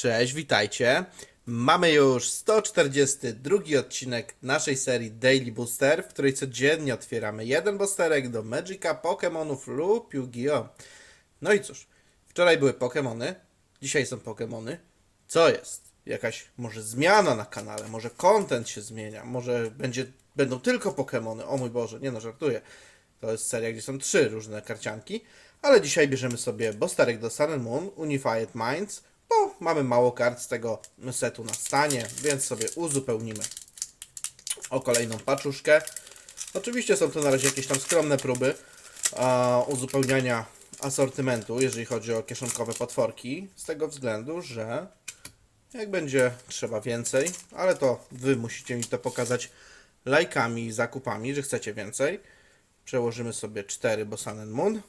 Cześć, witajcie. Mamy już 142 odcinek naszej serii Daily Booster, w której codziennie otwieramy jeden boosterek do Magica, Pokémonów lub Yu-Gi-Oh! No i cóż, wczoraj były Pokémony, dzisiaj są Pokémony. Co jest? Jakaś może zmiana na kanale, może content się zmienia, może będzie, będą tylko Pokémony. O mój Boże, nie no, żartuję. To jest seria, gdzie są trzy różne karcianki, ale dzisiaj bierzemy sobie Bostarek do Sun and Moon, Unified Minds, bo mamy mało kart z tego setu na stanie, więc sobie uzupełnimy o kolejną paczuszkę. Oczywiście są to na razie jakieś tam skromne próby uzupełniania asortymentu, jeżeli chodzi o kieszonkowe potworki, z tego względu, że jak będzie trzeba więcej, ale to Wy musicie mi to pokazać lajkami i zakupami, że chcecie więcej. Przełożymy sobie 4 bo Sun and Moon.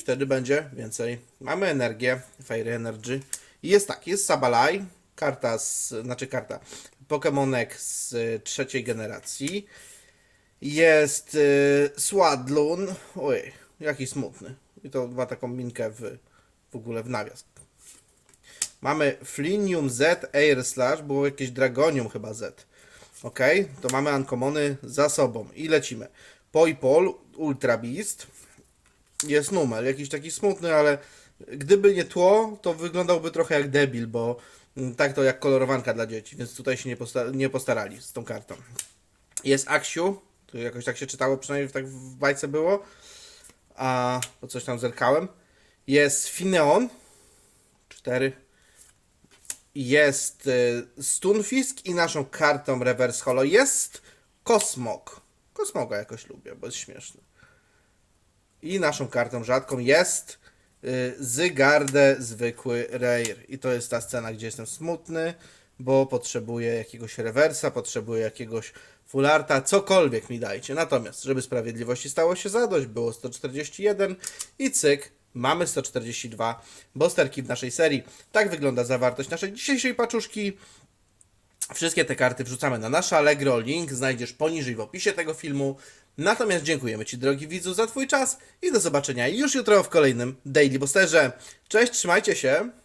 Wtedy będzie więcej. Mamy energię, Fire Energy. I jest tak, jest Sabalai, karta z, znaczy karta, Pokemonek z y, trzeciej generacji. Jest y, Swadloon, oj, jaki smutny. I to ma taką minkę w, w ogóle w nawias. Mamy Flinium Z, Air Slash, było jakieś Dragonium chyba Z. Ok, to mamy Ankomony za sobą i lecimy. Poipol, Ultra Beast, jest numer, jakiś taki smutny, ale gdyby nie tło, to wyglądałby trochę jak debil, bo mm, tak to jak kolorowanka dla dzieci, więc tutaj się nie, posta- nie postarali z tą kartą. Jest Aksiu, to jakoś tak się czytało, przynajmniej tak w bajce było, a bo coś tam zerkałem. Jest Fineon, 4. Jest y, Stunfisk i naszą kartą Reverse Holo jest Kosmok. Kosmoga jakoś lubię, bo jest śmieszny. I naszą kartą rzadką jest y, Zygarde zwykły Rare. I to jest ta scena, gdzie jestem smutny, bo potrzebuję jakiegoś rewersa, potrzebuję jakiegoś fullarta, cokolwiek mi dajcie. Natomiast, żeby sprawiedliwości stało się zadość, było 141 i cyk, mamy 142 bosterki w naszej serii. Tak wygląda zawartość naszej dzisiejszej paczuszki. Wszystkie te karty wrzucamy na nasze Allegro. Link znajdziesz poniżej w opisie tego filmu. Natomiast dziękujemy Ci, drogi widzu, za Twój czas i do zobaczenia już jutro w kolejnym Daily Boosterze. Cześć, trzymajcie się!